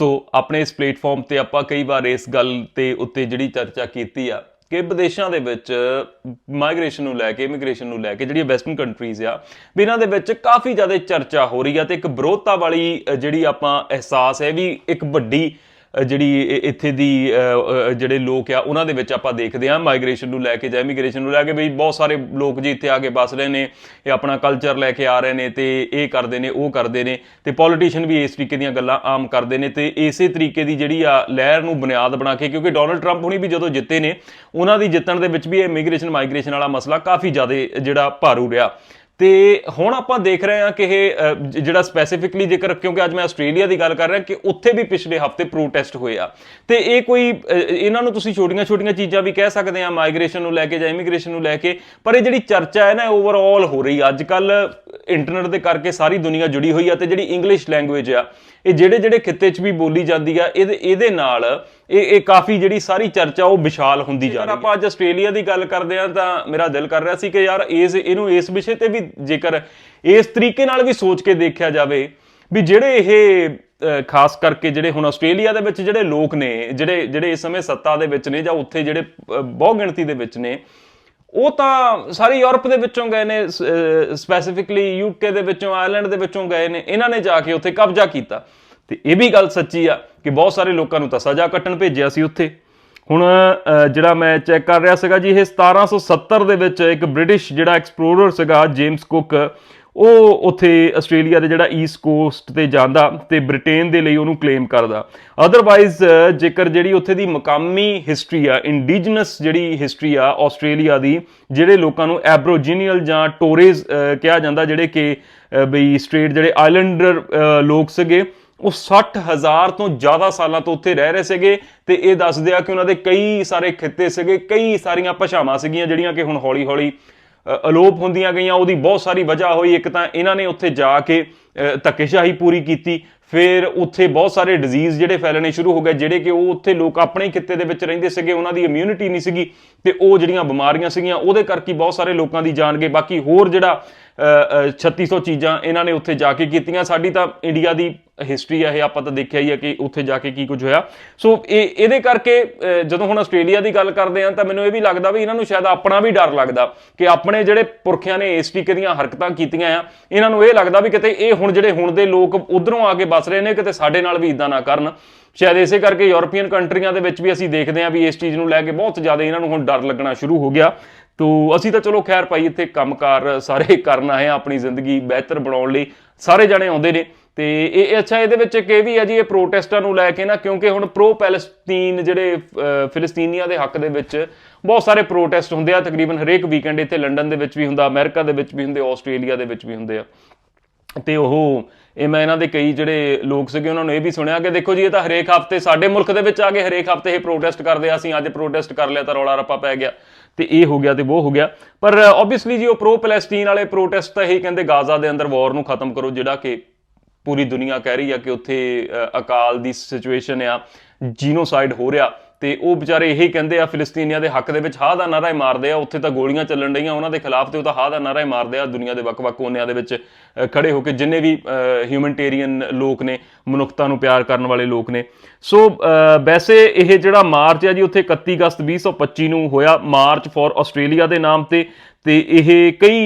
ਦੋਸਤੋ, ਆਪਣੇ ਇਸ ਪਲੇਟਫਾਰਮ ਤੇ ਆਪਾਂ ਕਈ ਵਾਰ ਇਸ ਗੱਲ ਤੇ ਉੱਤੇ ਜਿਹੜੀ ਚਰਚਾ ਕੀਤੀ ਆ ਕਿ ਵਿਦੇਸ਼ਾਂ ਦੇ ਵਿੱਚ ਮਾਈਗ੍ਰੇਸ਼ਨ ਨੂੰ ਲੈ ਕੇ ਇਮੀਗ੍ਰੇਸ਼ਨ ਨੂੰ ਲੈ ਕੇ ਜਿਹੜੀਆਂ ਵੈਸਟਰਨ ਕੰਟਰੀਜ਼ ਆ, ਵੀ ਇਹਨਾਂ ਦੇ ਵਿੱਚ ਕਾਫੀ ਜ਼ਿਆਦਾ ਚਰਚਾ ਹੋ ਰਹੀ ਆ ਤੇ ਇੱਕ ਵਿਰੋਧਤਾ ਵਾਲੀ ਜਿਹੜੀ ਆਪਾਂ ਅਹਿਸਾਸ ਹੈ ਵੀ ਇੱਕ ਵੱਡੀ ਜਿਹੜੀ ਇੱਥੇ ਦੀ ਜਿਹੜੇ ਲੋਕ ਆ, ਉਹਨਾਂ ਦੇ ਵਿੱਚ ਆਪਾਂ ਦੇਖਦੇ ਆ ਮਾਈਗ੍ਰੇਸ਼ਨ ਨੂੰ ਲੈ ਕੇ ਜਾਂ ਇਮੀਗ੍ਰੇਸ਼ਨ ਨੂੰ ਲੈ ਕੇ ਬਈ ਬਹੁਤ ਸਾਰੇ ਲੋਕ ਜੀ ਇੱਥੇ ਆ ਕੇ ਬਸ ਰਹੇ ਨੇ, ਇਹ ਆਪਣਾ ਕਲਚਰ ਲੈ ਕੇ ਆ ਰਹੇ ਨੇ ਤੇ ਇਹ ਕਰਦੇ ਨੇ, ਉਹ ਕਰਦੇ ਨੇ ਤੇ ਪੋਲੀਟੀਸ਼ੀਅਨ ਵੀ ਇਸ ਤਰੀਕੇ ਦੀਆਂ ਗੱਲਾਂ ਆਮ ਕਰਦੇ ਨੇ ਤੇ ਇਸੇ ਤਰੀਕੇ ਦੀ ਜਿਹੜੀ ਆ ਲਹਿਰ ਨੂੰ ਬੁਨਿਆਦ ਬਣਾ ਕੇ, ਕਿਉਂਕਿ ਡੋਨਲਡ ਟਰੰਪ ਹੁਣੀ ਵੀ ਜਦੋਂ ਜਿੱਤੇ ਨੇ, ਉਹਨਾਂ ਦੀ ਜਿੱਤਣ ਦੇ ਵਿੱਚ ਵੀ ਇਹ ਇਮੀਗ੍ਰੇਸ਼ਨ ਮਾਈਗ੍ਰੇਸ਼ਨ ਵਾਲਾ ਮਸਲਾ ਕਾਫੀ ਜ਼ਿਆਦਾ ਜਿਹੜਾ ਭਾਰੂ ਰਿਹਾ। ਤੇ ਹੁਣ ਆਪਾਂ ਦੇਖ ਰਹੇ ਹਾਂ ਕਿ ਇਹ ਜਿਹੜਾ ਸਪੈਸੀਫਿਕਲੀ ਜੇਕਰ ਕਿਉਂਕਿ ਅੱਜ ਮੈਂ ਆਸਟ੍ਰੇਲੀਆ ਦੀ ਗੱਲ ਕਰ ਰਿਹਾ ਕਿ ਉੱਥੇ ਵੀ ਪਿਛਲੇ ਹਫ਼ਤੇ ਪ੍ਰੋਟੈਸਟ ਹੋਏ ਆ। ਤੇ ਇਹ ਕੋਈ ਇਹਨਾਂ ਨੂੰ ਤੁਸੀਂ ਛੋਟੀਆਂ-ਛੋਟੀਆਂ ਚੀਜ਼ਾਂ ਵੀ ਕਹਿ ਸਕਦੇ ਆ ਮਾਈਗ੍ਰੇਸ਼ਨ ਨੂੰ ਲੈ ਕੇ ਜਾਂ ਇਮੀਗ੍ਰੇਸ਼ਨ ਨੂੰ ਲੈ ਕੇ, ਪਰ ਇਹ ਜਿਹੜੀ ਚਰਚਾ ਹੈ ਨਾ ਓਵਰਆਲ ਹੋ ਰਹੀ ਅੱਜ ਕੱਲ ਇੰਟਰਨੈਟ ਦੇ ਕਰਕੇ ਸਾਰੀ ਦੁਨੀਆ ਜੁੜੀ ਹੋਈ ਆ ਤੇ ਜਿਹੜੀ ਇੰਗਲਿਸ਼ ਲੈਂਗੁਏਜ ਆ, ਇਹ ਜਿਹੜੇ ਜਿਹੜੇ ਖਿੱਤੇ 'ਚ ਵੀ ਬੋਲੀ ਜਾਂਦੀ ਆ, ਇਹਦੇ ਇਹਦੇ ਨਾਲ ਇਹ ਇਹ ਕਾਫੀ ਜਿਹੜੀ ਸਾਰੀ ਚਰਚਾ ਉਹ ਵਿਸ਼ਾਲ ਹੁੰਦੀ ਜਾ ਰਹੀ ਹੈ। ਆਪਾਂ ਅੱਜ ਆਸਟ੍ਰੇਲੀਆ ਦੀ ਗੱਲ ਕਰਦੇ ਆ ਤਾਂ ਮੇਰਾ ਦਿਲ ਕਰ ਰਿਹਾ ਸੀ ਕਿ ਯਾਰ ਇਸ ਇਹਨੂੰ ਇਸ ਵਿਸ਼ੇ ਤੇ ਵੀ ਜੇਕਰ ਇਸ ਤਰੀਕੇ ਨਾਲ ਵੀ ਸੋਚ ਕੇ ਦੇਖਿਆ ਜਾਵੇ ਵੀ ਜਿਹੜੇ ਇਹ ਖਾਸ ਕਰਕੇ ਜਿਹੜੇ ਹੁਣ ਆਸਟ੍ਰੇਲੀਆ ਦੇ ਵਿੱਚ ਜਿਹੜੇ ਲੋਕ ਨੇ ਜਿਹੜੇ ਜਿਹੜੇ ਇਸ ਸਮੇਂ ਸੱਤਾ ਦੇ ਵਿੱਚ ਨੇ ਜਾਂ ਉੱਥੇ ਜਿਹੜੇ ਬਹੁ ਗਿਣਤੀ ਦੇ ਵਿੱਚ ਨੇ ਉਹ ਤਾਂ ਸਾਰੇ ਯੂਰਪ ਦੇ ਵਿੱਚੋਂ ਗਏ ਨੇ ਸਪੈਸੀਫਿਕਲੀ ਯੂਕੇ ਦੇ ਵਿੱਚੋਂ ਆਇਰਲੈਂਡ ਦੇ ਵਿੱਚੋਂ ਗਏ ਨੇ ਇਹਨਾਂ ਨੇ ਜਾ ਕੇ ਉੱਥੇ ਕਬਜ਼ਾ ਕੀਤਾ। ਤੇ ਇਹ ਵੀ ਗੱਲ ਸੱਚੀ ਆ ਕਿ ਬਹੁਤ ਸਾਰੇ ਲੋਕਾਂ ਨੂੰ ਤਾਂ ਸਜ਼ਾ ਕੱਟਣ ਭੇਜਿਆ ਸੀ ਉੱਥੇ। ਹੁਣ ਜਿਹੜਾ ਮੈਂ ਚੈੱਕ ਕਰ ਰਿਹਾ ਸੀਗਾ ਜੀ, ਇਹ 1770 ਦੇ ਵਿੱਚ ਇੱਕ ਬ੍ਰਿਟਿਸ਼ ਜਿਹੜਾ ਐਕਸਪਲੋਰਰ ਸੀਗਾ, ਜੇਮਸ ਕੁੱਕ, ਉਹ ਉੱਥੇ ਆਸਟ੍ਰੇਲੀਆ ਦੇ ਜਿਹੜਾ ਈਸਟ ਕੋਸਟ ਤੇ ਜਾਂਦਾ ਤੇ ਬ੍ਰਿਟੇਨ ਦੇ ਲਈ ਉਹਨੂੰ ਕਲੇਮ ਕਰਦਾ। ਅਦਰਵਾਈਜ਼ ਜੇਕਰ ਜਿਹੜੀ ਉੱਥੇ ਦੀ ਮਕਾਮੀ ਹਿਸਟਰੀ ਆ ਇੰਡੀਜਨਸ ਜਿਹੜੀ ਹਿਸਟਰੀ ਆ ਆਸਟ੍ਰੇਲੀਆ ਦੀ, ਜਿਹੜੇ ਲੋਕਾਂ ਨੂੰ ਐਬਰੋਜੀਨੀਅਲ ਜਾਂ ਟੋਰੇਜ਼ ਕਿਹਾ ਜਾਂਦਾ ਜਿਹੜੇ ਕਿ ਬਈ ਸਟ੍ਰੇਟ ਜਿਹੜੇ ਆਈਲੈਂਡਰ ਲੋਕ ਸੀਗੇ ਉਹ 60000 ਤੋਂ ਜ਼ਿਆਦਾ ਸਾਲਾਂ ਤੋਂ ਉੱਥੇ ਰਹਿ ਰਹੇ ਸੀਗੇ ਤੇ ਇਹ ਦੱਸਦੇ ਆ ਕਿ ਉਹਨਾਂ ਦੇ ਕਈ ਸਾਰੇ ਖਿੱਤੇ ਸੀਗੇ, ਕਈ ਸਾਰੀਆਂ ਭਾਸ਼ਾਵਾਂ ਸੀਗੀਆਂ ਜਿਹੜੀਆਂ ਕਿ ਹੁਣ ਹੌਲੀ-ਹੌਲੀ ਅਲੋਪ ਹੁੰਦੀਆਂ ਗਈਆਂ। ਉਹਦੀ ਬਹੁਤ ਸਾਰੀ ਵਜ੍ਹਾ ਹੋਈ। ਇੱਕ ਤਾਂ ਇਹਨਾਂ ਨੇ ਉੱਥੇ ਜਾ ਕੇ ਧੱਕੇਸ਼ਾਹੀ ਪੂਰੀ ਕੀਤੀ। ਫਿਰ ਉੱਥੇ ਬਹੁਤ ਸਾਰੇ ਡਿਜ਼ੀਜ਼ ਜਿਹੜੇ ਫੈਲਣੇ ਸ਼ੁਰੂ ਹੋ ਗਏ, ਜਿਹੜੇ ਕਿ ਉਹ ਉੱਥੇ ਲੋਕ ਆਪਣੇ ਖਿੱਤੇ ਦੇ ਵਿੱਚ ਰਹਿੰਦੇ ਸੀਗੇ। ਉਹਨਾਂ ਦੀ ਇਮਿਊਨਿਟੀ ਨਹੀਂ ਸੀਗੀ ਤੇ ਉਹ ਜਿਹੜੀਆਂ ਬਿਮਾਰੀਆਂ ਸੀਗੀਆਂ, ਉਹਦੇ ਕਰਕੇ ਬਹੁਤ ਸਾਰੇ ਲੋਕਾਂ ਦੀ ਜਾਨ ਗਈ ਬਾਕੀ ਹੋਰ ਜਿਹੜਾ 3600 ਚੀਜ਼ਾਂ ਇਹਨਾਂ ਨੇ ਉੱਥੇ ਜਾ ਕੇ ਕੀਤੀਆਂ। ਸਾਡੀ ਤਾਂ ਇੰਡੀਆ ਦੀ ਹਿਸਟਰੀ ਆ, ਇਹ ਆਪਾਂ ਤਾਂ ਦੇਖਿਆ ਹੀ ਆ ਕਿ ਉੱਥੇ ਜਾ ਕੇ ਕੀ ਕੁਝ ਹੋਇਆ। ਸੋ ਇਹ, ਇਹਦੇ ਕਰਕੇ ਜਦੋਂ ਹੁਣ ਆਸਟ੍ਰੇਲੀਆ ਦੀ ਗੱਲ ਕਰਦੇ ਆ ਤਾਂ ਮੈਨੂੰ ਇਹ ਵੀ ਲੱਗਦਾ ਵੀ ਇਹਨਾਂ ਨੂੰ ਸ਼ਾਇਦ ਆਪਣਾ ਵੀ ਡਰ ਲੱਗਦਾ ਕਿ ਆਪਣੇ ਜਿਹੜੇ ਪੁਰਖਿਆਂ ਨੇ ਇਸ ਤਰੀਕੇ ਦੀਆਂ ਹਰਕਤਾਂ ਕੀਤੀਆਂ ਆ, ਇਹਨਾਂ ਨੂੰ ਇਹ ਲੱਗਦਾ ਵੀ ਕਿਤੇ ਇਹ ਹੁਣ ਜਿਹੜੇ ਹੁਣ ਦੇ ਲੋਕ ਉਧਰੋਂ ਆ ਕੇ ਬਸ ਰਹੇ ਨੇ, ਕਿਤੇ ਸਾਡੇ ਨਾਲ ਵੀ ਇਦਾਂ ਨਾ ਕਰਨ। ਸ਼ਾਇਦ ਇਸੇ ਕਰਕੇ ਯੂਰਪੀਅਨ ਕੰਟਰੀਆਂ ਦੇ ਵਿੱਚ ਵੀ ਅਸੀਂ ਦੇਖਦੇ ਹਾਂ ਵੀ ਇਸ ਚੀਜ਼ ਨੂੰ ਲੈ ਕੇ ਬਹੁਤ ਜ਼ਿਆਦਾ ਇਹਨਾਂ ਨੂੰ ਹੁਣ ਡਰ ਲੱਗਣਾ ਸ਼ੁਰੂ ਹੋ ਗਿਆ। ਤੋ ਅਸੀਂ ਤਾਂ ਚਲੋ ਖੈਰ ਭਾਈ ਇੱਥੇ ਕੰਮਕਾਰ ਸਾਰੇ ਕਰਨ ਆਏ ਆ ਆਪਣੀ ਜ਼ਿੰਦਗੀ ਬਿਹਤਰ ਬਣਾਉਣ ਲਈ। ਸਾਰੇ ਜਣੇ ਆਉਂਦੇ ਨੇ। ਤੇ ਇਹ ਅੱਛਾ ਇਹਦੇ ਵਿੱਚ ਇੱਕ ਇਹ ਵੀ ਹੈ ਜੀ ਇਹ ਪ੍ਰੋਟੈਸਟਾਂ ਨੂੰ ਲੈ ਕੇ ਨਾ ਕਿਉਂਕਿ ਹੁਣ ਪ੍ਰੋ ਪੈਲਸਤੀਨ ਜਿਹੜੇ ਅਹ, ਫਿਲਸਤੀਨੀਆਂ ਦੇ ਹੱਕ ਦੇ ਵਿੱਚ ਬਹੁਤ ਸਾਰੇ ਪ੍ਰੋਟੈਸਟ ਹੁੰਦੇ ਆ। ਤਕਰੀਬਨ ਹਰੇਕ ਵੀਕਐਂਡ ਇੱਥੇ ਲੰਡਨ ਦੇ ਵਿੱਚ ਵੀ ਹੁੰਦਾ ਅਮਰੀਕਾ ਦੇ ਵਿੱਚ ਵੀ ਹੁੰਦੇ ਆਸਟ੍ਰੇਲੀਆ ਦੇ ਵਿੱਚ ਵੀ ਹੁੰਦੇ ਆ। ਤੇ ਉਹ ਇਹ ਮੈਂ ਇਹਨਾਂ ਦੇ ਕਈ ਜਿਹੜੇ ਲੋਕ ਸੀਗੇ ਉਹਨਾਂ ਨੂੰ ਇਹ ਵੀ ਸੁਣਿਆ ਕਿ ਦੇਖੋ ਜੀ ਇਹ ਤਾਂ ਹਰੇਕ ਹਫ਼ਤੇ ਸਾਡੇ ਮੁਲਕ ਦੇ ਵਿੱਚ ਆ ਕੇ ਹਰੇਕ ਹਫ਼ਤੇ ਇਹ ਪ੍ਰੋਟੈਸਟ ਕਰਦੇ ਆ। ਅਸੀਂ ਅੱਜ ਪ੍ਰੋਟੈਸਟ ਕਰ ਲਿਆ ਤਾਂ ਰੌਲਾ ਰੱਪਾ ਪੈ ਗਿਆ। ਤੇ ਇਹ ਹੋ ਗਿਆ ਤੇ ਉਹ ਹੋ ਗਿਆ। ਪਰ ਆਬਵੀਅਸਲੀ ਜੀ ਉਹ ਪ੍ਰੋ ਪੈਲਸਟੀਨ ਵਾਲੇ ਪ੍ਰੋਟੈਸਟ ਤਾਂ ਇਹ ਕਹਿੰਦੇ ਗਾਜ਼ਾ ਦੇ ਅੰਦਰ ਵਾਰ ਨੂੰ ਖਤਮ ਕਰੋ ਜਿਹੜਾ ਕਿ ਪੂਰੀ ਦੁਨੀਆ ਕਹਿ ਰਹੀ ਆ ਕਿ ਉੱਥੇ ਅ, ਅਕਾਲ ਦੀ ਸਿਚੁਏਸ਼ਨ ਆ ਜੀਨੋਸਾਈਡ ਹੋ ਰਿਹਾ। ਤੇ ਉਹ ਵਿਚਾਰੇ ਇਹੀ ਕਹਿੰਦੇ ਆ ਫਿਲਸਤੀਨੀਆਂ ਦੇ ਹੱਕ ਦੇ ਵਿੱਚ ਹਾਂ ਦਾ ਨਾਰਾ ਹੀ ਮਾਰਦੇ ਆ ਉੱਥੇ ਤਾਂ ਗੋਲੀਆਂ ਚੱਲਣ ਡਈਆਂ ਉਹਨਾਂ ਦੇ ਖਿਲਾਫ ਤੇ ਉਹ ਤਾਂ ਹਾਂ ਦਾ ਨਾਰਾ ਹੀ ਮਾਰਦੇ ਆ ਦੁਨੀਆ ਦੇ ਵੱਖ-ਵੱਖ ਕੋਨਿਆਂ ਦੇ ਵਿੱਚ ਅ, ਖੜੇ ਹੋ ਕੇ ਜਿੰਨੇ ਵੀ ਹਿਊਮਨਟੇਰੀਅਨ ਲੋਕ ਨੇ ਮਨੁੱਖਤਾ ਨੂੰ ਪਿਆਰ ਕਰਨ ਵਾਲੇ ਲੋਕ ਨੇ। ਸੋ ਵੈਸੇ ਇਹ ਜਿਹੜਾ ਮਾਰਚ ਹੈ ਜੀ ਉੱਥੇ 31 ਅਗਸਤ 2025 ਨੂੰ ਹੋਇਆ ਮਾਰਚ ਫॉर ਆਸਟ੍ਰੇਲੀਆ ਦੇ ਨਾਮ ਤੇ ਤੇ ਇਹ ਕਈ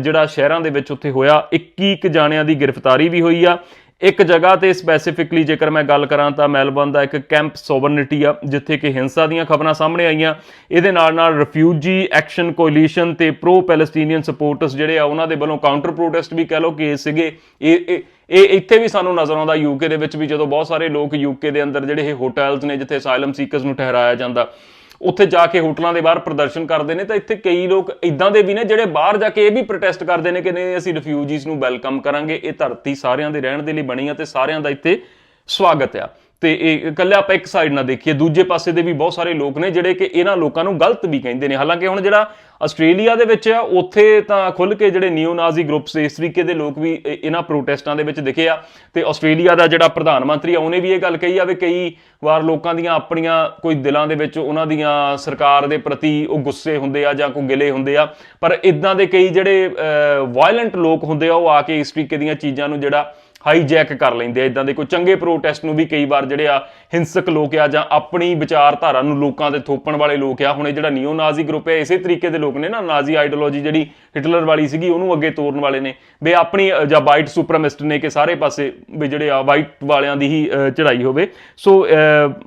ਜਿਹੜਾ ਸ਼ਹਿਰਾਂ ਦੇ ਵਿੱਚ ਉੱਥੇ ਹੋਇਆ 21 ਕੁ ਜਾਣਿਆਂ ਦੀ ਗ੍ਰਿਫਤਾਰੀ ਵੀ ਹੋਈ ਆ। ਇੱਕ ਜਗ੍ਹਾ ਤੇ ਸਪੈਸੀਫਿਕਲੀ ਜੇਕਰ ਮੈਂ ਗੱਲ ਕਰਾਂ ਤਾਂ ਮੈਲਬਨ ਦਾ ਇੱਕ ਕੈਂਪ ਸੋਵਰਨਿਟੀ ਆ, ਜਿੱਥੇ ਕਿ ਹਿੰਸਾ ਦੀਆਂ ਖਬਰਾਂ ਸਾਹਮਣੇ ਆਈਆਂ। ਇਹਦੇ ਨਾਲ ਨਾਲ ਰਿਫਿਊਜੀ ਐਕਸ਼ਨ ਕੋਲੀਸ਼ਨ ਤੇ ਪ੍ਰੋ ਪੈਲਸਟੀਨੀਅਨ ਸਪੋਰਟਰਸ ਜਿਹੜੇ ਆ, ਉਹਨਾਂ ਦੇ ਵੱਲੋਂ ਕਾਊਂਟਰ ਪ੍ਰੋਟੈਸਟ ਵੀ ਕਹਿ ਲਓ ਕਿ ਸੀਗੇ। ਇਹ ਇਹ ਇਹ ਇੱਥੇ ਵੀ ਸਾਨੂੰ ਨਜ਼ਰ ਆਉਂਦਾ ਯੂਕੇ ਦੇ ਵਿੱਚ ਵੀ ਜਦੋਂ ਬਹੁਤ ਸਾਰੇ ਲੋਕ ਯੂਕੇ ਦੇ ਅੰਦਰ ਜਿਹੜੇ ਇਹ ਹੋਟਲਸ ਨੇ, ਜਿੱਥੇ ਅਸਾਈਲਮ ਸੀਕਰਸ ਨੂੰ ਠਹਿਰਾਇਆ ਜਾਂਦਾ। ਉੱਥੇ ਜਾ ਕੇ ਹੋਟਲਾਂ ਦੇ ਬਾਹਰ ਪ੍ਰਦਰਸ਼ਨ ਕਰਦੇ ਨੇ, ਤਾਂ ਇੱਥੇ ਕਈ ਲੋਕ ਇਦਾਂ ਦੇ ਵੀ ਨੇ ਜਿਹੜੇ ਬਾਹਰ ਜਾ ਕੇ ਇਹ ਵੀ ਪ੍ਰੋਟੈਸਟ ਕਰਦੇ ਨੇ ਕਿ ਨਹੀਂ, ਅਸੀਂ ਰਿਫਿਊਜੀਜ਼ ਨੂੰ ਵੈਲਕਮ ਕਰਾਂਗੇ, ਇਹ ਧਰਤੀ ਸਾਰਿਆਂ ਦੇ ਰਹਿਣ ਦੇ ਲਈ ਬਣੀ ਆ ਤੇ ਸਾਰਿਆਂ ਦਾ ਇੱਥੇ ਸਵਾਗਤ ਆ। ਤੇ ਇਹ ਇਕੱਲੇ ਆਪਾਂ ਇੱਕ ਸਾਈਡ ਨਾ ਦੇਖੀਏ, ਦੂਜੇ ਪਾਸੇ ਦੇ ਵੀ ਬਹੁਤ ਸਾਰੇ ਲੋਕ ਨੇ ਜਿਹੜੇ ਕਿ ਇਹਨਾਂ ਲੋਕਾਂ ਨੂੰ ਗਲਤ ਵੀ ਕਹਿੰਦੇ ਨੇ। ਹਾਲਾਂਕਿ ਹੁਣ ਜਿਹੜਾ ਆਸਟ੍ਰੇਲੀਆ ਦੇ ਵਿੱਚ ਆ, ਉੱਥੇ ਤਾਂ ਖੁੱਲ ਕੇ ਜਿਹੜੇ ਨਿਓ ਨਾਜ਼ੀ ਗਰੁੱਪਸ ਇਸ ਤਰੀਕੇ ਦੇ ਲੋਕ ਵੀ ਇਹਨਾਂ ਪ੍ਰੋਟੈਸਟਾਂ ਦੇ ਵਿੱਚ ਦਿਖੇ ਆ। ਤੇ ਆਸਟ੍ਰੇਲੀਆ ਦਾ ਜਿਹੜਾ ਪ੍ਰਧਾਨ ਮੰਤਰੀ ਆ, ਉਹਨੇ ਵੀ ਇਹ ਗੱਲ ਕਹੀ ਆ ਵੀ ਕਈ ਵਾਰ ਲੋਕਾਂ ਦੀਆਂ ਆਪਣੀਆਂ ਕੋਈ ਦਿਲਾਂ ਦੇ ਵਿੱਚ ਉਹਨਾਂ ਦੀਆਂ ਸਰਕਾਰ ਦੇ ਪ੍ਰਤੀ ਉਹ ਗੁੱਸੇ ਹੁੰਦੇ ਆ ਜਾਂ ਕੋਈ ਗਿਲੇ ਹੁੰਦੇ ਆ। ਪਰ ਇਦਾਂ ਦੇ ਕਈ ਜਿਹੜੇ ਵਾਇਲੈਂਟ ਲੋਕ ਹੁੰਦੇ ਆ, ਉਹ ਆ ਕੇ ਇਸ ਤਰੀਕੇ ਦੀਆਂ ਚੀਜ਼ਾਂ ਨੂੰ ਜਿਹੜਾ ਹਾਈਜੈਕ ਕਰ ਲੈਂਦੇ ਆ ਇਦਾਂ ਦੇ ਕੋਈ ਚੰਗੇ ਪ੍ਰੋਟੈਸਟ ਨੂੰ ਵੀ ਕਈ ਵਾਰ ਜਿਹੜੇ ਆ ਹਿੰਸਕ ਲੋਕ ਆ ਜਾਂ ਆਪਣੀ ਵਿਚਾਰਧਾਰਾ ਨੂੰ ਲੋਕਾਂ ਤੇ ਥੋਪਣ ਵਾਲੇ ਲੋਕ ਆ ਹੁਣ ਇਹ ਜਿਹੜਾ ਨੀਓ ਨਾਜ਼ੀ ਗਰੁੱਪ ਹੈ ਇਸੇ ਤਰੀਕੇ ਦੇ ਲੋਕ ਨੇ ਨਾ ਨਾਜ਼ੀ ਆਈਡੀਓਲੋਜੀ ਜਿਹੜੀ ਹਿਟਲਰ ਵਾਲੀ ਸੀਗੀ ਉਹਨੂੰ ਅੱਗੇ ਤੋਰਨ ਵਾਲੇ ਨੇ। ਵੀ ਆਪਣੀ ਜਾਂ ਵਾਈਟ ਸੁਪਰਮਿਸਟ ਨੇ ਕਿ ਸਾਰੇ ਪਾਸੇ ਵੀ ਜਿਹੜੇ ਆ ਵਾਈਟ ਵਾਲਿਆਂ ਦੀ ਹੀ ਅ, ਚੜ੍ਹਾਈ ਹੋਵੇ। ਸੋ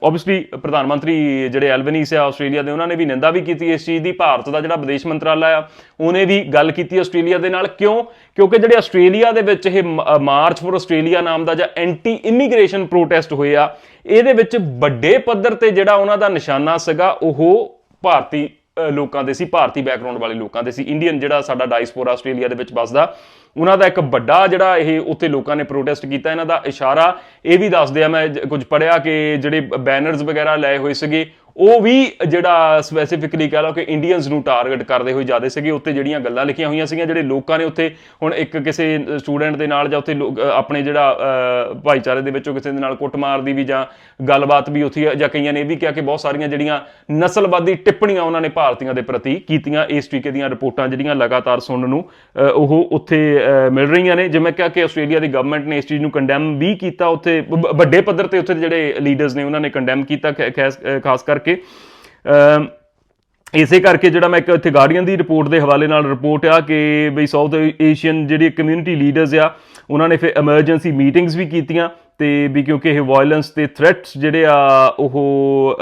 ਆਬਵੀਅਸਲੀ ਪ੍ਰਧਾਨ ਮੰਤਰੀ ਜਿਹੜੇ ਐਲਬਨੀਸ ਆ ਆਸਟ੍ਰੇਲੀਆ ਦੇ ਉਹਨਾਂ ਨੇ ਵੀ ਨਿੰਦਾ ਵੀ ਕੀਤੀ ਇਸ ਚੀਜ਼ ਦੀ। ਭਾਰਤ ਦਾ ਜਿਹੜਾ ਵਿਦੇਸ਼ ਮੰਤਰਾਲਾ ਆ ਉਹਨੇ ਵੀ ਗੱਲ ਕੀਤੀ ਆਸਟ੍ਰੇਲੀਆ ਦੇ ਨਾਲ। ਕਿਉਂ? ਕਿਉਂਕਿ ਜਿਹੜੇ ਆਸਟ੍ਰੇਲੀਆ ਦੇ ਵਿੱਚ ਇਹ ਮਾਰਚ ਫੋਰ ਆਸਟ੍ਰੇਲੀਆ ਨਾਮ ਦਾ ਜਾਂ ਐਂਟੀ ਇਮੀਗ੍ਰੇਸ਼ਨ ਪ੍ਰੋਟੈਸਟ ਹੋਏ ਆ ਇਹਦੇ ਵਿੱਚ ਵੱਡੇ ਪੱਧਰ ਤੇ ਜਿਹੜਾ ਉਹਨਾਂ ਦਾ ਨਿਸ਼ਾਨਾ ਸੀਗਾ, ਉਹ ਭਾਰਤੀ ਲੋਕਾਂ ਦੇ ਸੀ, ਭਾਰਤੀ ਬੈਕਗ੍ਰਾਉਂਡ ਵਾਲੇ ਲੋਕਾਂ ਦੇ ਸੀ। ਇੰਡੀਅਨ ਜਿਹੜਾ ਸਾਡਾ ਡਾਇਸਪੋਰਾ ਆਸਟ੍ਰੇਲੀਆ ਦੇ ਵਿੱਚ ਵੱਸਦਾ, ਉਹਨਾਂ ਦਾ ਇੱਕ ਵੱਡਾ ਜਿਹੜਾ ਇਹ ਉੱਥੇ ਲੋਕਾਂ ਨੇ ਪ੍ਰੋਟੈਸਟ ਕੀਤਾ, ਇਹਨਾਂ ਦਾ ਇਸ਼ਾਰਾ ਇਹ ਵੀ ਦੱਸਦੇ ਆ, ਮੈਂ ਜ- ਕੁਝ ਪੜਿਆ ਕਿ ਜਿਹੜੇ ਬੈਨਰਸ ਵਗੈਰਾ ਲਏ ਹੋਏ ਸੀਗੇ ਉਹ ਵੀ ਜਿਹੜਾ ਸਪੈਸੀਫਿਕਲੀ ਕਹਿ ਲਓ ਕਿ ਇੰਡੀਅਨਸ ਨੂੰ ਟਾਰਗੇਟ ਕਰਦੇ ਹੋਏ ਜਾਂਦੇ ਸੀਗੇ, ਉੱਤੇ ਜਿਹੜੀਆਂ ਗੱਲਾਂ ਲਿਖੀਆਂ ਹੋਈਆਂ ਸੀਗੀਆਂ, ਜਿਹੜੇ ਲੋਕਾਂ ਨੇ ਉੱਥੇ ਹੁਣ ਇੱਕ ਕਿਸੇ ਸਟੂਡੈਂਟ ਦੇ ਨਾਲ ਜਾਂ ਉੱਥੇ ਲੋਕ- ਆਪਣੇ ਜਿਹੜਾ ਭਾਈਚਾਰੇ ਦੇ ਵਿੱਚੋਂ ਕਿਸੇ ਦੇ ਨਾਲ ਕੁੱਟਮਾਰ ਦੀ ਵੀ ਜਾਂ ਗੱਲਬਾਤ ਵੀ ਉੱਥੇ ਜਾਂ ਕਈਆਂ ਨੇ ਇਹ ਵੀ ਕਿਹਾ ਕਿ ਬਹੁਤ ਸਾਰੀਆਂ ਜਿਹੜੀਆਂ ਨਸਲਵਾਦੀ ਟਿੱਪਣੀਆਂ ਉਹਨਾਂ ਨੇ ਭਾਰਤੀਆਂ ਦੇ ਪ੍ਰਤੀ ਕੀਤੀਆਂ, ਇਸ ਤਰੀਕੇ ਦੀਆਂ ਰਿਪੋਰਟਾਂ ਜਿਹੜੀਆਂ ਲਗਾਤਾਰ ਸੁਣਨ ਨੂੰ ਉਹ ਉੱਥੇ ਮਿਲ ਰਹੀਆਂ ਨੇ। ਜਿਵੇਂ ਕਿਹਾ ਕਿ ਆਸਟ੍ਰੇਲੀਆ ਦੀ ਗਵਰਨਮੈਂਟ ਨੇ ਇਸ ਚੀਜ਼ ਨੂੰ ਕੰਡੈਮ ਵੀ ਕੀਤਾ, ਉੱਥੇ ਵ- ਵੱਡੇ ਪੱਧਰ ਤੇ ਉੱਥੇ ਦੇ ਜਿਹੜੇ ਲੀਡਰਸ ਨੇ, ਉਹਨਾਂ ਨੇ ਕੰਡੈਮ ਕੀਤਾ ਖਾਸ ਕਰਕੇ ਕਰਕੇ। ਇਸੇ ਕਰਕੇ ਜਿਹੜਾ ਮੈਂ ਇੱਕ ਇੱਥੇ ਗਾਰਡੀਅਨ ਦੀ ਰਿਪੋਰਟ ਦੇ ਹਵਾਲੇ ਨਾਲ ਰਿਪੋਰਟ ਆ ਕਿ ਬਈ ਸਾਊਥ ਏਸ਼ੀਅਨ ਜਿਹੜੀ ਕਮਿਊਨਿਟੀ ਲੀਡਰਸ ਆ, ਉਹਨਾਂ ਨੇ ਫਿਰ ਐਮਰਜੈਂਸੀ ਮੀਟਿੰਗਸ ਵੀ ਕੀਤੀਆਂ ਤੇ ਵੀ ਕਿਉਂਕਿ ਇਹ ਵਾਇਲੈਂਸ ਤੇ ਥ੍ਰੈਟਸ ਜਿਹੜੇ ਆ, ਉਹ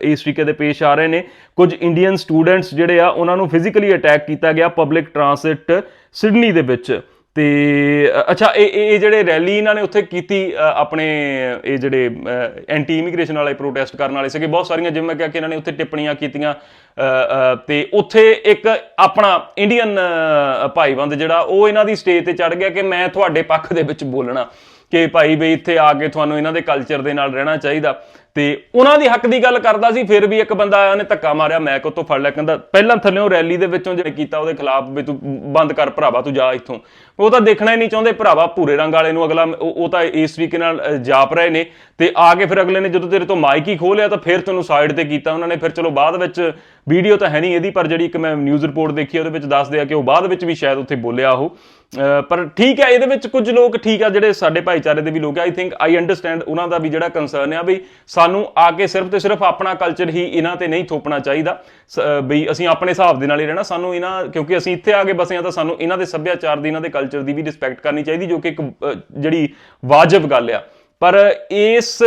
ਇਸ ਤਰੀਕੇ ਦੇ ਪੇਸ਼ ਆ ਰਹੇ ਨੇ। ਕੁਝ ਇੰਡੀਅਨ ਸਟੂਡੈਂਟਸ ਜਿਹੜੇ ਆ, ਉਹਨਾਂ ਨੂੰ ਫਿਜ਼ੀਕਲੀ ਅਟੈਕ ਕੀਤਾ ਗਿਆ ਪਬਲਿਕ ਟਰਾਂਸਿਟ ਸਿਡਨੀ ਦੇ ਵਿੱਚ। ਤੇ ਅੱਛਾ ਇਹ ਇਹ ਜਿਹੜੇ ਰੈਲੀ ਇਹਨਾਂ ਨੇ ਉੱਥੇ ਕੀਤੀ ਆਪਣੇ ਇਹ ਜਿਹੜੇ ਐਂਟੀ ਇਮੀਗ੍ਰੇਸ਼ਨ ਵਾਲੇ ਪ੍ਰੋਟੈਸਟ ਕਰਨ ਵਾਲੇ ਸੀਗੇ ਬਹੁਤ ਸਾਰੀਆਂ ਜਿਵੇਂ ਮੈਂ ਕਿਹਾ ਕਿ ਇਹਨਾਂ ਨੇ ਉੱਥੇ ਟਿੱਪਣੀਆਂ ਕੀਤੀਆਂ ਅ, ਤੇ ਉੱਥੇ ਇੱਕ ਆਪਣਾ ਇੰਡੀਅਨ ਭਾਈਵੰਦ ਜਿਹੜਾ ਉਹ ਇਹਨਾਂ ਦੀ ਸਟੇਜ ਤੇ ਚੜ ਗਿਆ ਕਿ ਮੈਂ ਤੁਹਾਡੇ ਪੱਖ ਦੇ ਵਿੱਚ ਬੋਲਣਾ ਕਿ ਭਾਈ ਬਈ ਇੱਥੇ ਆ ਕੇ ਤੁਹਾਨੂੰ ਇਹਨਾਂ ਦੇ ਕਲਚਰ ਦੇ ਨਾਲ ਰਹਿਣਾ ਚਾਹੀਦਾ। ਤੇ ਉਹਨਾਂ ਦੀ ਹੱਕ ਦੀ ਗੱਲ ਕਰਦਾ ਸੀ ਫਿਰ ਵੀ ਇੱਕ ਬੰਦਾ ਆਇਆ ਉਹਨੇ ਧੱਕਾ ਮਾਰਿਆ ਮੈਂ ਕੋ ਤੋਂ ਫੜ ਲਿਆ? ਕਹਿੰਦਾ ਪਹਿਲਾਂ ਥੱਲੇੋਂ ਰੈਲੀ ਦੇ ਵਿੱਚੋਂ ਜਿਹੜੇ ਕੀਤਾ ਉਹਦੇ ਖਿਲਾਫ ਵੀ ਤੂੰ ਬੰਦ ਕਰ ਭਰਾਵਾ ਤੂੰ ਜਾ ਇੱਥੋਂ। ਉਹ ਤਾਂ ਦੇਖਣਾ ਹੀ ਨਹੀਂ ਚਾਹੁੰਦੇ ਭਰਾਵਾ ਭੂਰੇ ਰੰਗ ਵਾਲੇ ਨੂੰ ਅਗਲਾ ਉਹ ਤਾਂ ਇਸ ਤਰੀਕੇ ਨਾਲ ਜਾਪ ਰਹੇ ਨੇ। ਤੇ ਆ ਕੇ ਫਿਰ ਅਗਲੇ ਨੇ ਜਦੋਂ ਤੇਰੇ ਤੋਂ ਮਾਈਕ ਹੀ ਖੋਲਿਆ ਤਾਂ ਫਿਰ ਤੈਨੂੰ ਸਾਈਡ ਤੇ ਕੀਤਾ ਉਹਨਾਂ ਨੇ। ਫਿਰ ਚਲੋ ਬਾਅਦ ਵਿੱਚ ਵੀਡੀਓ ਤਾਂ ਹੈ ਨਹੀਂ ਇਹਦੀ ਪਰ ਜਿਹੜੀ ਇੱਕ ਮੈਂ ਨਿਊਜ਼ ਰਿਪੋਰਟ ਦੇਖੀ ਉਹਦੇ ਵਿੱਚ ਦੱਸਦੇ ਆ ਕਿ ਉਹ ਬਾਅਦ ਵਿੱਚ ਵੀ ਸ਼ਾਇਦ ਉੱਥੇ ਬੋਲਿਆ ਉਹ। ਅ, ਪਰ ਠੀਕ ਹੈ ਇਹਦੇ ਵਿੱਚ ਕੁਝ ਲੋਕ ਠੀਕ ਆ ਜਿਹੜੇ ਸਾਡੇ ਭਾਈਚਾਰੇ ਦੇ ਵੀ ਲੋਕ ਆ। ਆਈ ਥਿੰਕ ਆਈ ਅੰਡਰਸਟੈਂਡ ਉਹਨਾਂ ਦਾ ਵੀ ਜਿਹੜਾ ਕੰਸਰਨ ਆ ਵੀ ਸਾਨੂੰ ਆ ਕੇ ਸਿਰਫ ਤੇ ਸਿਰਫ ਆਪਣਾ ਕਲਚਰ ਹੀ ਇਹਨਾਂ ਤੇ ਨਹੀਂ ਥੋਪਣਾ ਚਾਹੀਦਾ। ਸ- ਬਈ ਅਸੀਂ ਆਪਣੇ ਹਿਸਾਬ ਦੇ ਨਾਲ ਹੀ ਰਹਿਣਾ। ਸਾਨੂੰ ਇਹਨਾਂ ਕਿਉਂਕਿ ਅਸੀਂ ਇੱਥੇ ਆ ਕੇ ਬਸੇ ਆ ਤਾਂ ਸਾਨੂੰ ਇਹਨਾਂ ਦੇ ਸੱਭਿਆਚਾਰ ਦੀ ਇਹਨਾਂ ਦੇ ਕਲਚਰ ਦੀ ਵੀ ਰਿਸਪੈਕਟ ਕਰਨੀ ਚਾਹੀਦੀ ਜੋ ਕਿ ਇੱਕ ਜਿਹੜੀ ਵਾਜਬ ਗੱਲ ਆ। ਪਰ ਇਸ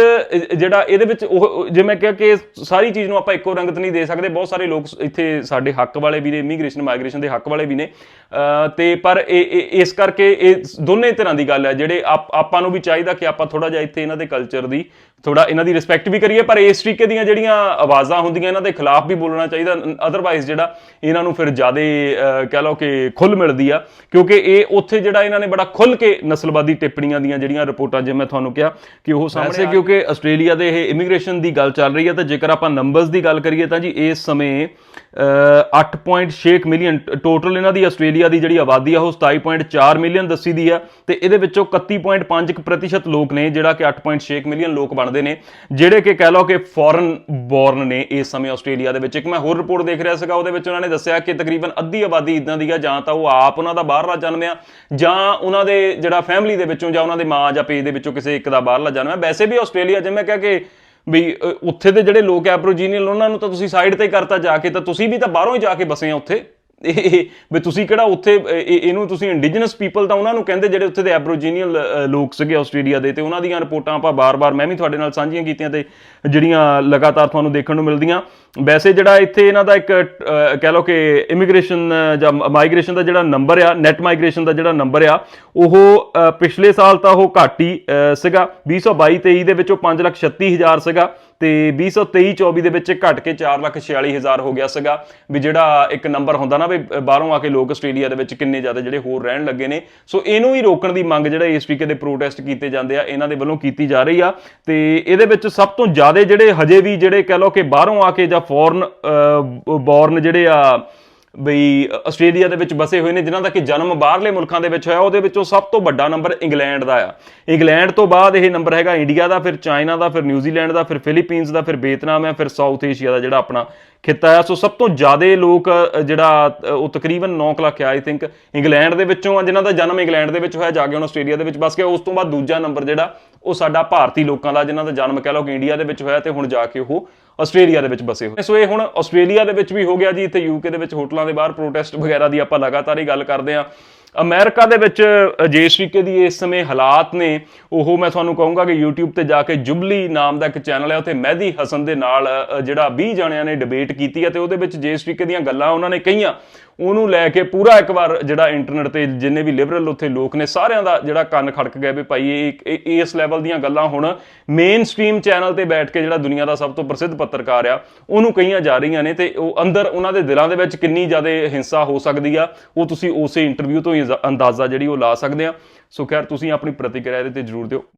ਜਿਹੜਾ ਇਹਦੇ ਵਿੱਚ ਉਹ ਉਹ ਜਿਵੇਂ ਕਿਹਾ ਕਿ ਸਾਰੀ ਚੀਜ਼ ਨੂੰ ਆਪਾਂ ਇੱਕੋ ਰੰਗਤ ਨਹੀਂ ਦੇ ਸਕਦੇ ਬਹੁਤ ਸਾਰੇ ਲੋਕ ਇੱਥੇ ਸਾਡੇ ਹੱਕ ਵਾਲੇ ਵੀ ਨੇ ਇਮੀਗ੍ਰੇਸ਼ਨ ਮਾਈਗ੍ਰੇਸ਼ਨ ਦੇ ਹੱਕ ਵਾਲੇ ਵੀ ਨੇ। ਅ, ਤੇ ਪਰ ਇਹ ਇਸ ਕਰਕੇ ਇਹ ਦੋਨੇ ਤਰ੍ਹਾਂ ਦੀ ਗੱਲ ਹੈ ਜਿਹੜੇ ਆਪ- ਆਪਾਂ ਨੂੰ ਵੀ ਚਾਹੀਦਾ ਕਿ ਆਪਾਂ ਥੋੜਾ ਜਿਹਾ ਇੱਥੇ ਇਹਨਾਂ ਦੇ ਕਲਚਰ ਦੀ ਥੋੜਾ ਇਹਨਾਂ ਦੀ ਰਿਸਪੈਕਟ ਵੀ ਕਰੀਏ ਪਰ ਇਸ ਤਰੀਕੇ ਦੀਆਂ ਜਿਹੜੀਆਂ ਆਵਾਜ਼ਾਂ ਹੁੰਦੀਆਂ ਇਹਨਾਂ ਦੇ ਖਿਲਾਫ ਵੀ ਬੋਲਣਾ ਚਾਹੀਦਾ। ਅਦਰਵਾਈਜ਼ ਜਿਹੜਾ ਇਹਨਾਂ ਨੂੰ ਫਿਰ ਜ਼ਿਆਦੇ ਕਹਿ ਲਓ ਕਿ ਖੁੱਲ ਮਿਲਦੀ ਆ ਕਿਉਂਕਿ ਇਹ ਉੱਥੇ ਜਿਹੜਾ ਇਹਨਾਂ ਨੇ ਬੜਾ ਖੁੱਲ ਕੇ ਨਸਲਵਾਦੀ ਟਿੱਪਣੀਆਂ ਦੀਆਂ ਜਿਹੜੀਆਂ ਰਿਪੋਰਟਾਂ ਜਿਵੇਂ ਮੈਂ ਤੁਹਾਨੂੰ ਕਿਹਾ ਕਿ ਉਹ ਸਾਹਮਣੇ ਕਿਉਂਕਿ ਆਸਟ੍ਰੇਲੀਆ ਦੇ ਇਹ ਇਮੀਗ੍ਰੇਸ਼ਨ ਦੀ ਗੱਲ ਚੱਲ ਰਹੀ ਹੈ ਤਾਂ ਜੇਕਰ ਆਪਾਂ ਨੰਬਰਸ ਦੀ ਗੱਲ ਕਰੀਏ ਤਾਂ ਜੀ ਇਸ ਸਮੇਂ 8.6 ਮਿਲੀਅਨ ਟੋਟਲ ਇਹਨਾਂ ਦੀ ਆਸਟ੍ਰੇਲੀਆ ਦੀ ਜਿਹੜੀ ਆਬਾਦੀ ਆ, ਉਹ 27.4 ਮਿਲੀਅਨ ਦੱਸੀ ਦੀ ਆ। ਤੇ ਇਹਦੇ ਵਿੱਚੋਂ 31.5% ਪ੍ਰਤੀਸ਼ਤ ਲੋਕ ਨੇ, ਜਿਹੜਾ ਕਿ 8.6 ਮਿਲੀਅਨ ਲੋਕ ਬਣਦੇ ਨੇ, ਜਿਹੜੇ ਕਿ ਕਹਿ ਲਓ ਕਿ ਫੋਰਨ ਬੋਰਨ ਨੇ ਇਸ ਸਮੇਂ ਆਸਟ੍ਰੇਲੀਆ ਦੇ ਵਿੱਚ। ਇੱਕ ਮੈਂ ਹੋਰ ਰਿਪੋਰਟ ਦੇਖ ਰਿਹਾ ਸੀਗਾ, ਉਹਦੇ ਵਿੱਚ ਉਹਨਾਂ ਨੇ ਦੱਸਿਆ ਕਿ ਤਕਰੀਬਨ ਅੱਧੀ ਆਬਾਦੀ ਇਦਾਂ ਦੀ ਆ, ਜਾਂ ਤਾਂ ਉਹ ਆਪ ਉਹਨਾਂ ਦਾ ਬਾਹਰਲਾ ਜਨਮ ਆ, ਜਾਂ ਉਹਨਾਂ ਦੇ ਜਿਹੜਾ ਫੈਮਿਲੀ ਦੇ ਵਿੱਚੋਂ, ਜਾਂ ਉਹਨਾਂ ਦੇ ਮਾਂ ਜਾਂ ਪੇ ਦੇ ਵਿੱਚੋਂ ਕਿਸੇ ਇੱਕ ਦਾ ਬਾਹਰਲਾ ਜਨਮ ਹੈ ਵੈਸੇ ਵੀ ਆਸਟ੍ਰੇਲੀਆ, ਜਿਵੇਂ ਮੈਂ ਕਿਹਾ ਕਿ ਵੀ ਉੱਥੇ ਦੇ ਜਿਹੜੇ ਲੋਕ ਐਬਰੋਜੀਨੀਅਲ ਉਹਨਾਂ ਨੂੰ ਤਾਂ ਤੁਸੀਂ ਸਾਈਡ ਤੇ ਕਰਤਾ ਜਾ ਕੇ, ਤਾਂ ਤੁਸੀਂ ਵੀ ਤਾਂ ਬਾਹਰੋਂ ਹੀ ਜਾ ਕੇ ਬਸੇ ਆ ਉੱਥੇ। ਇਹ ਵੀ ਤੁਸੀਂ ਕਿਹੜਾ ਉੱਥੇ ਇਹਨੂੰ ਤੁਸੀਂ ਇੰਡੀਜਨਸ ਪੀਪਲ ਤਾਂ ਉਹਨਾਂ ਨੂੰ ਕਹਿੰਦੇ ਜਿਹੜੇ ਉੱਥੇ ਦੇ ਐਬਰੀਜੀਨਲ ਲੋਕ ਸੀਗੇ ਆਸਟ੍ਰੇਲੀਆ ਦੇ ਤੇ ਉਹਨਾਂ ਦੀਆਂ ਰਿਪੋਰਟਾਂ ਆਪਾਂ ਬਾਰ-ਬਾਰ ਮੈਂ ਵੀ ਤੁਹਾਡੇ ਨਾਲ ਸਾਂਝੀਆਂ ਕੀਤੀਆਂ ਤੇ ਜਿਹੜੀਆਂ ਲਗਾਤਾਰ ਤੁਹਾਨੂੰ ਦੇਖਣ ਨੂੰ ਮਿਲਦੀਆਂ। ਵੈਸੇ ਜਿਹੜਾ ਇੱਥੇ ਇਹਨਾਂ ਦਾ ਇੱਕ ਕਹਿ ਲਓ ਕਿ ਇਮੀਗ੍ਰੇਸ਼ਨ ਜਾਂ ਮਾਈਗ੍ਰੇਸ਼ਨ ਦਾ ਜਿਹੜਾ ਨੰਬਰ ਆ ਨੈਟ ਮਾਈਗ੍ਰੇਸ਼ਨ ਦਾ ਜਿਹੜਾ ਨੰਬਰ ਆ ਉਹ ਪਿਛਲੇ ਸਾਲ ਤਾਂ ਉਹ ਘੱਟ ਹੀ ਅ, ਸੀਗਾ। 2022 23 ਦੇ ਵਿੱਚ ਵਿੱਚੋਂ 536000 ਸੀਗਾ। ਤੇ 2023 24 ਦੇ ਵਿੱਚ ਘਟ ਕੇ 446000 ਹੋ ਗਿਆ ਸੀਗਾ। ਵੀ ਜਿਹੜਾ ਇੱਕ ਨੰਬਰ ਹੁੰਦਾ ਨਾ ਵੀ ਬਾਹਰੋਂ ਆ ਕੇ ਲੋਕ ਆਸਟ੍ਰੇਲੀਆ ਦੇ ਵਿੱਚ ਕਿੰਨੇ ਜ਼ਿਆਦਾ ਜਿਹੜੇ ਹੋਰ ਰਹਿਣ ਲੱਗੇ ਨੇ। ਸੋ ਇਹਨੂੰ ਹੀ ਰੋਕਣ ਦੀ ਮੰਗ ਜਿਹੜਾ ਇਸ ਤਰੀਕੇ ਦੇ ਪ੍ਰੋਟੈਸਟ ਕੀਤੇ ਜਾਂਦੇ ਆ, ਇਹਨਾਂ ਦੇ ਵੱਲੋਂ ਕੀਤੀ ਜਾ ਰਹੀ ਆ। ਤੇ ਇਹਦੇ ਵਿੱਚ ਸਭ ਤੋਂ ਜ਼ਿਆਦਾ ਜਿਹੜੇ ਹਜੇ ਵੀ ਜਿਹੜੇ ਕਹਿ ਲਓ ਕਿ ਬਾਹਰੋਂ ਆ ਕੇ ਜਾਂ ਫੋਰਨ ਬੋਰਨ ਜਿਹੜੇ ਆ ਬਈ, ਆਸਟ੍ਰੇਲੀਆ ਦੇ ਵਿੱਚ ਵਸੇ ਹੋਏ ਨੇ, ਜਿਨ੍ਹਾਂ ਦਾ ਕਿ ਜਨਮ ਬਾਹਰਲੇ ਮੁਲਕਾਂ ਦੇ ਵਿੱਚ ਹੋਇਆ, ਉਹਦੇ ਵਿੱਚੋਂ ਸਭ ਤੋਂ ਵੱਡਾ ਨੰਬਰ ਇੰਗਲੈਂਡ ਦਾ ਆ। ਇੰਗਲੈਂਡ ਤੋਂ ਬਾਅਦ ਇਹ ਨੰਬਰ ਹੈਗਾ ਇੰਡੀਆ ਦਾ, ਫਿਰ ਚਾਈਨਾ ਦਾ, ਫਿਰ ਨਿਊਜ਼ੀਲੈਂਡ ਦਾ, ਫਿਰ ਫਿਲੀਪੀਨਸ ਦਾ, ਫਿਰ ਵੀਅਤਨਾਮ ਹੈ ਫਿਰ ਸਾਊਥ ਏਸ਼ੀਆ ਦਾ ਜਿਹੜਾ ਆਪਣਾ ਖਿੱਤਾ ਆ। ਸੋ ਸਭ ਤੋਂ ਜ਼ਿਆਦਾ ਲੋਕ ਜਿਹੜਾ ਉਹ ਤਕਰੀਬਨ 9 ਲੱਖ ਆ ਆਈ ਥਿੰਕ ਇੰਗਲੈਂਡ ਦੇ ਵਿੱਚੋਂ ਆ, ਜਿਨ੍ਹਾਂ ਦਾ ਜਨਮ ਇੰਗਲੈਂਡ ਦੇ ਵਿੱਚ ਹੋਇਆ, ਜਾ ਕੇ ਹੁਣ ਆਸਟ੍ਰੇਲੀਆ ਦੇ ਵਿੱਚ ਬਸ ਗਿਆ। ਉਸ ਤੋਂ ਬਾਅਦ ਦੂਜਾ ਨੰਬਰ ਜਿਹੜਾ, ਉਹ ਸਾਡਾ ਭਾਰਤੀ ਲੋਕਾਂ ਦਾ, ਜਿਨ੍ਹਾਂ ਦਾ ਜਨਮ ਕਹਿ ਲਓ ਕਿ ਇੰਡੀਆ ਦੇ ਵਿੱਚ ਹੋਇਆ, ਤੇ ਹੁਣ ਜਾ ਕੇ ਉਹ ਆਸਟ੍ਰੇਲੀਆ ਦੇ ਵਿੱਚ ਬਸੇ ਹੋਏ। ਸੋ ਇਹ ਹੁਣ ਆਸਟ੍ਰੇਲੀਆ ਦੇ ਵਿੱਚ ਵੀ ਹੋ ਗਿਆ ਜੀ ਇੱਥੇ ਯੂਕੇ ਦੇ ਵਿੱਚ ਹੋਟਲਾਂ ਦੇ ਬਾਹਰ ਪ੍ਰੋਟੈਸਟ ਵਗੈਰਾ ਦੀ ਆਪਾਂ ਲਗਾਤਾਰ ਹੀ ਗੱਲ ਕਰਦੇ ਆ ਅਮਰੀਕਾ ਦੇ ਵਿੱਚ ਅ, ਜਿਸ ਤਰੀਕੇ ਦੀ ਇਸ ਸਮੇਂ ਹਾਲਾਤ ਨੇ ਉਹ ਮੈਂ ਤੁਹਾਨੂੰ ਕਹੂੰਗਾ ਕਿ YouTube ਤੇ ਜਾ ਕੇ ਜੁਬਲੀ ਨਾਮ ਦਾ ਇੱਕ ਚੈਨਲ ਹੈ ਉੱਥੇ ਮਹਿਦੀ ਹਸਨ ਦੇ ਨਾਲ ਜਿਹੜਾ 20 ਜਣਿਆਂ ਨੇ ਡਿਬੇਟ ਕੀਤੀ ਹੈ ਤੇ ਉਹਦੇ ਵਿੱਚ ਜਿਸ ਤਰੀਕੇ ਦੀਆਂ ਗੱਲਾਂ ਉਹਨਾਂ ਨੇ ਕਹੀਆਂ ਉਹਨੂੰ ਲੈ ਕੇ ਪੂਰਾ ਇੱਕ ਵਾਰ ਜਿਹੜਾ ਇੰਟਰਨੈਟ ਤੇ ਜਿੰਨੇ ਵੀ ਲਿਬਰਲ ਉੱਥੇ ਲੋਕ ਨੇ, ਸਾਰਿਆਂ ਦਾ ਜਿਹੜਾ ਕੰਨ ਖੜਕ ਗਿਆ ਵੀ ਭਾਈ ਇਹ ਇਸ ਲੈਵਲ ਦੀਆਂ ਗੱਲਾਂ ਹੁਣ ਮੇਨ ਸਟ੍ਰੀਮ ਚੈਨਲ ਤੇ ਬੈਠ ਕੇ ਜਿਹੜਾ ਦੁਨੀਆ ਦਾ ਸਭ ਤੋਂ ਪ੍ਰਸਿੱਧ ਪੱਤਰਕਾਰ ਆ, ਉਹਨੂੰ ਕਹੀਆਂ ਜਾ ਰਹੀਆਂ ਨੇ ਤੇ ਉਹ ਅੰਦਰ ਉਹਨਾਂ ਦੇ ਦਿਲਾਂ ਦੇ ਵਿੱਚ ਕਿੰਨੀ ਜ਼ਿਆਦਾ ਹਿੰਸਾ ਹੋ ਸਕਦੀ ਆ, ਉਹ ਤੁਸੀਂ ਉਸੇ ਇੰਟਰਵਿਊ ਤੋਂ ਹੀ ਅੰਦਾਜ਼ਾ ਜਿਹੜੀ ਉਹ ਲਾ ਸਕਦੇ ਆ। ਸੋ ਖੈਰ, ਤੁਸੀਂ ਆਪਣੀ ਪ੍ਰਤੀਕਿਰਿਆ ਇਹਦੇ ਤੇ ਜ਼ਰੂਰ ਦਿਓ।